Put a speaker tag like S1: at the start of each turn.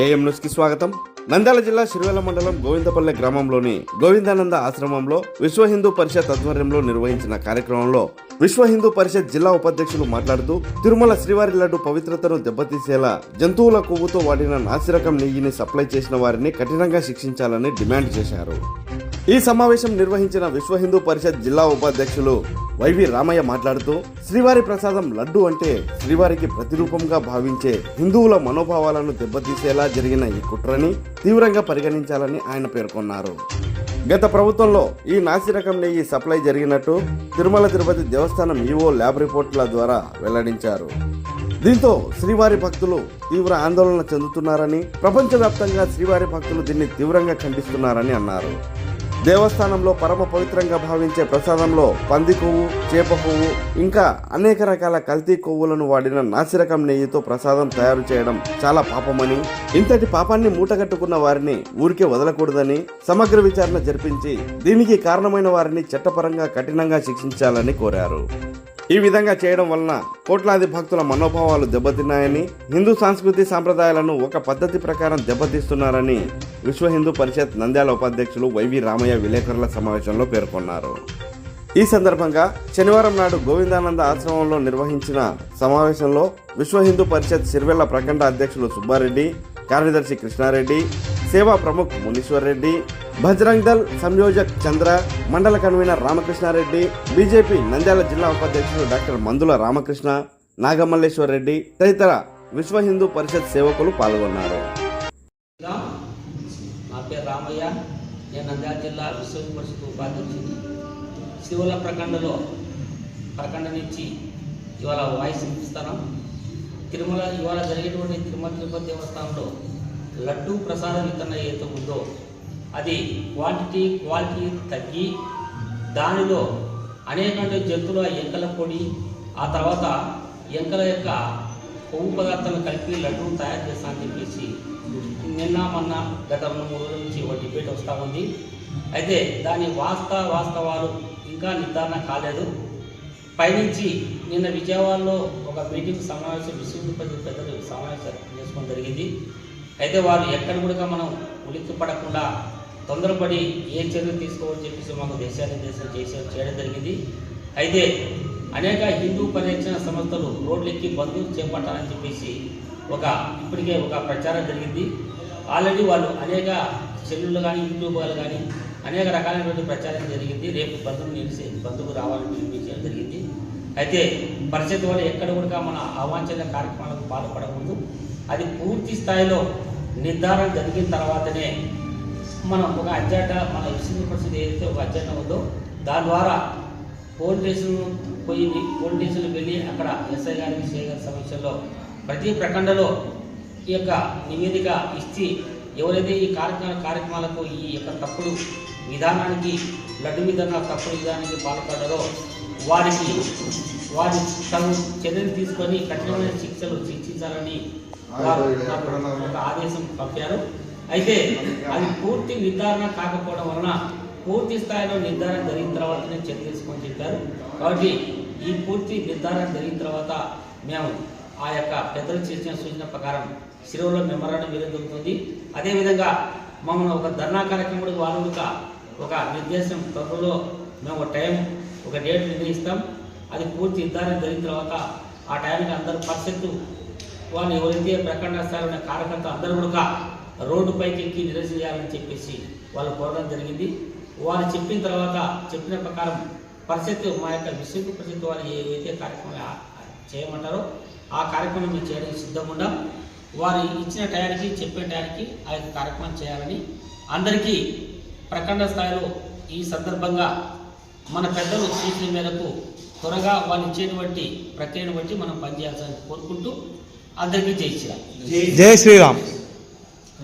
S1: AM న్యూస్కి స్వాగతం. నంద్యాల జిల్లా సిరివెల్ల మండలం గోవిందపల్లె గ్రామంలోని గోవిందానంద ఆశ్రమంలో విశ్వ హిందూ పరిషత్ ఆధ్వర్యంలో నిర్వహించిన కార్యక్రమంలో విశ్వ హిందూ పరిషత్ జిల్లా ఉపాధ్యక్షులు మాట్లాడుతూ తిరుమల శ్రీవారి లడ్డు పవిత్రతను దెబ్బతీసేలా జంతువుల కొవ్వుతో వాడిన నాసిరకం నెయ్యిని సప్లై చేసిన వారిని కఠినంగా శిక్షించాలని డిమాండ్ చేశారు. ఈ సమావేశం నిర్వహించిన విశ్వ హిందూ పరిషత్ జిల్లా ఉపాధ్యక్షులు వైవి రామయ్య మాట్లాడుతూ శ్రీవారి ప్రసాదం లడ్డు అంటే శ్రీవారికి ప్రతిరూపంగా భావించే హిందువుల మనోభావాలను దెబ్బతీసేలా జరిగిన ఈ కుట్రని తీవ్రంగా పరిగణించాలని ఆయన పేర్కొన్నారు. గత ప్రభుత్వంలో ఈ నాసిరకం నెయ్యి సప్లై జరిగినట్టు తిరుమల తిరుపతి దేవస్థానం ఈవో ల్యాబ్ రిపోర్టుల ద్వారా వెల్లడించారు. దీంతో శ్రీవారి భక్తులు తీవ్ర ఆందోళన చెందుతున్నారని ప్రపంచవ్యాప్తంగా శ్రీవారి భక్తులు దీన్ని తీవ్రంగా ఖండిస్తున్నారని అన్నారు. దేవస్థానంలో పరమ పవిత్రంగా భావించే ప్రసాదంలో పంది కొవ్వు చేప కొవ్వు ఇంకా అనేక రకాల కల్తీ కొవ్వులను వాడిన నాసిరకం నెయ్యితో ప్రసాదం తయారు చేయడం చాలా పాపమని ఇంతటి పాపాన్ని మూటగట్టుకున్న వారిని ఊరికే వదలకూడదని సమగ్ర విచారణ జరిపించి దీనికి కారణమైన వారిని చట్టపరంగా కఠినంగా శిక్షించాలని కోరారు. ఈ విధంగా చేయడం వలన కోట్లాది భక్తుల మనోభావాలు దెబ్బతిన్నాయని హిందూ సంస్కృతి సాంప్రదాయాలను ఒక పద్ధతి ప్రకారం దెబ్బతీస్తున్నారని విశ్వ హిందూ పరిషత్ నంద్యాల ఉపాధ్యక్షులు వైవి రామయ్య విలేకరుల సమావేశంలో పేర్కొన్నారు. ఈ సందర్భంగా శనివారం నాడు గోవిందానంద ఆశ్రమంలో నిర్వహించిన సమావేశంలో విశ్వ హిందూ పరిషత్ సిరివెల్ల ప్రఖండ అధ్యక్షులు సుబ్బారెడ్డి కార్యదర్శి కృష్ణారెడ్డి సేవా ప్రముఖ్ మునీశ్వర్ రెడ్డి బజరంగ్ దల్ సంయోజక్ చంద్ర మండల కన్వీనర్ రామకృష్ణారెడ్డి బీజేపీ నంద్యాల జిల్లా ఉపాధ్యక్షులు డాక్టర్ మందుల రామకృష్ణ నాగమల్లేశ్వర్ రెడ్డి తదితర విశ్వ హిందూ పరిషత్ సేవకులు పాల్గొన్నారు
S2: జిల్లా నా పేరు రామయ్య నేను నంద్యాల జిల్లా విశ్వ పరిషత్ ఉపాధ్యక్షుని శివుల ప్రఖండలో ప్రఖండ నుంచి ఇవాళ వాయిస్ ఇస్తాను. తిరుమల ఇవాళ జరిగేటువంటి తిరుమల తిరుపతి దేవస్థానంలో లడ్డూ ప్రసాద వితరణ ఏదైతే ఉందో అది క్వాంటిటీ క్వాలిటీ తగ్గి దానిలో అనేక జంతువుల ఎంకల పొడి ఆ తర్వాత ఎంకల యొక్క కొవ్వు పదార్థాలను కలిపి లడ్డూ తయారు చేస్తానని చెప్పేసి నిన్న మొన్న గత రెండు మూడు రోజుల నుంచి ఒక డిబేట్ వస్తూ ఉంది. అయితే దాని వాస్తవ వాస్తవాలు ఇంకా నిర్ధారణ కాలేదు. పైనుంచి నిన్న విజయవాడలో ఒక మీటింగ్ సమావేశం విశ్వవిద్యాలయ పెద్దలు సమావేశం చేసుకోవడం జరిగింది. అయితే వారు ఎక్కడ కూడా మనం ఉలిక్కి పడకుండా తొందరపడి ఏ చర్యలు తీసుకోవాలని చెప్పేసి మాకు దేశం చేసే చేయడం జరిగింది. అయితే అనేక హిందూ పరిరక్షణ సంస్థలు రోడ్లెక్కి బంధువులు చేపట్టాలని చెప్పేసి ఒక ఇప్పటికే ఒక ప్రచారం జరిగింది. ఆల్రెడీ వాళ్ళు అనేక సెల్లులు కానీ యూట్యూబ్ వాళ్ళు కానీ అనేక రకాలైనటువంటి ప్రచారం జరిగింది. రేపు బంధువులు నిలిచి బంధువు రావాలని పిలిపించడం జరిగింది. అయితే పరిస్థితి వల్ల ఎక్కడ కూడా మన అవాంఛనీయ కార్యక్రమాలకు పాల్పడకూడదు. అది పూర్తి స్థాయిలో నిర్ధారణ జరిగిన తర్వాతనే మనం ఒక అజెండా మన విశ్వ పరిస్థితి ఏదైతే ఒక అజెండా ఉందో దాని ద్వారా పోలీస్ స్టేషన్ పోయి పోలీస్ వెళ్ళి అక్కడ ఎస్ఐ గారికి సీఐ గారి సమక్షంలో ప్రతి ప్రఖండలో ఈ యొక్క నివేదిక ఇచ్చి ఎవరైతే ఈ కార్యక్రమ కార్యక్రమాలకు ఈ యొక్క తప్పుడు విధానానికి లడ్డు విధాన తప్పుడు విధానానికి పాల్పడ్డారో వారికి వారి తగు చర్యలు తీసుకొని కఠినమైన శిక్షలు శిక్షించాలని ఒక ఆదేశం పంపారు. అయితే అది పూర్తి నిర్ధారణ కాకపోవడం వలన పూర్తి స్థాయిలో నిర్ధారణ జరిగిన తర్వాతనే చర్య తీసుకొని చెప్పారు. కాబట్టి ఈ పూర్తి నిర్ధారణ జరిగిన తర్వాత మేము ఆ యొక్క పెద్దలు చేసిన సూచన ప్రకారం శిరువులో మెమరాన్ని వేయడం జరుగుతుంది. అదేవిధంగా మమ్మల్ని ఒక ధర్నా కార్యక్రమం వారు ఒక ఒక నిర్దేశం త్వరలో మేము ఒక టైం ఒక డేట్ నిర్ణయిస్తాం. అది పూర్తి నిర్ధారణ జరిగిన తర్వాత ఆ టైంకి అందరూ పర్సెంట్ వాళ్ళు ఎవరైతే ప్రకటన స్థాయిలో కార్యకర్త అందరూ కూడా రోడ్డు పైకి ఎక్కి నిరసన చేయాలని చెప్పేసి వాళ్ళు కోరడం జరిగింది. వారు చెప్పిన తర్వాత చెప్పిన ప్రకారం పరిస్థితి మా యొక్క విశ్వ పరిస్థితి వారు ఏవైతే కార్యక్రమం చేయమంటారో ఆ కార్యక్రమం చేయడానికి సిద్ధంగా వారు ఇచ్చిన టయానికి చెప్పే టయానికి ఆ యొక్క కార్యక్రమం చేయాలని అందరికీ ప్రఖండ స్థాయిలో ఈ సందర్భంగా మన పెద్దలు సూచన మేరకు త్వరగా వాళ్ళు ఇచ్చేటువంటి ప్రక్రియను బట్టి మనం పనిచేయాల్సింది కోరుకుంటూ అందరికీ జై శ్రీరామ్.
S3: జై శ్రీరామ్.